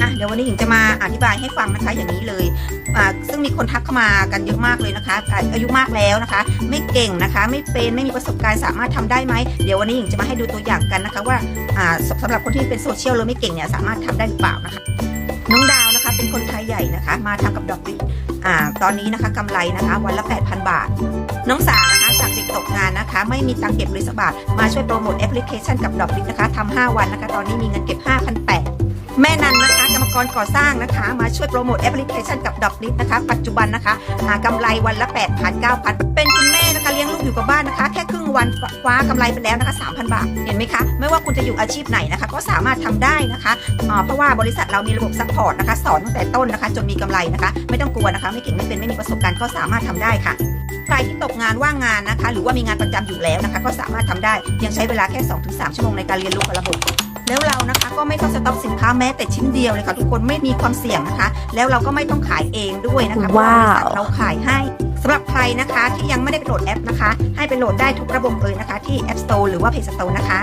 อะเดี๋ยววันนี้หญิงจะมาอธิบายให้ฟังนะคะอย่างนี้เลยอ่าซึ่งมีคนทักเข้ามากันเยอะมากเลยนะคะ อายุมากแล้วนะคะ ไม่เก่งนะคะ ไม่เป็นไม่มีประสบการณ์สามารถทำได้ไหมเดี๋ยววันนี้หญิงจะมาให้ดูตัวอย่างกันนะคะ ว่าอ่าสำหรับคนที่เป็นโซเชียลหรือไม่เก่งเนี่ยสามารถทำได้หรือเปล่านะคะน้องดาวนะคะ เป็นคนไทยใหญ่นะคะ มาทำกับดอกบิอ่าตอนนี้นะคะกำไรนะคะ วันละ 8,000 บาท น้องสาวนะคะจากเด็กตกงานนะคะ ไม่มีตังเก็บเลยสักบาทมาช่วยโปรโมทแอปพลิเคชันกับดอกบิดนะคะทำ5วันนะคะ ตอนนี้มีเงินเก็บ5,800 แม่นันนะคะกรรมกรก่อสร้างนะคะ มาช่วยโปรโมทแอปพลิเคชันกับดอกลิฟนะคะ ปัจจุบันนะคะหากำไรวันละ 8,000 9,000 เป็นคุณแม่นะคะเลี้ยงลูกอยู่กับบ้านนะคะ แค่ครึ่งวันคว้ากำไรไปแล้วนะคะ3,000 บาท เห็นไหมคะ ไม่ว่าคุณจะอยู่อาชีพไหนนะคะ ก็สามารถทำได้นะคะเพราะว่าบริษัทเรามีระบบซัพพอร์ตนะคะสอนตั้งแต่ต้นนะคะ จนมีกำไรนะคะ ไม่ต้องกลัวนะคะ ไม่เก่งไม่เป็นไม่มีประสบการณ์ก็สามารถทำได้ค่ะใครที่ตกงานว่างงานนะคะ หรือว่ามีงานประจำอยู่แล้วนะคะ ก็สามารถทำได้เพียงใช้เวลาแค่ 2-3 ชั่วโมงในการเรียนรู้กับระบบ แล้วเรานะคะก็ไม่ต้องสต็อกสินค้าแม้แต่ชิ้นเดียวเลยค่ะทุกคนไม่มีความเสี่ยงนะคะ แล้วเราก็ไม่ต้องขายเองด้วยนะคะเพราะว่าบริษัทเราขายให้สำหรับใครนะคะที่ยังไม่ได้ไปโหลดแอปนะคะ ให้ไปโหลดได้ทุกระบบเลยนะคะ ที่ App Store หรือว่า Play Store นะคะ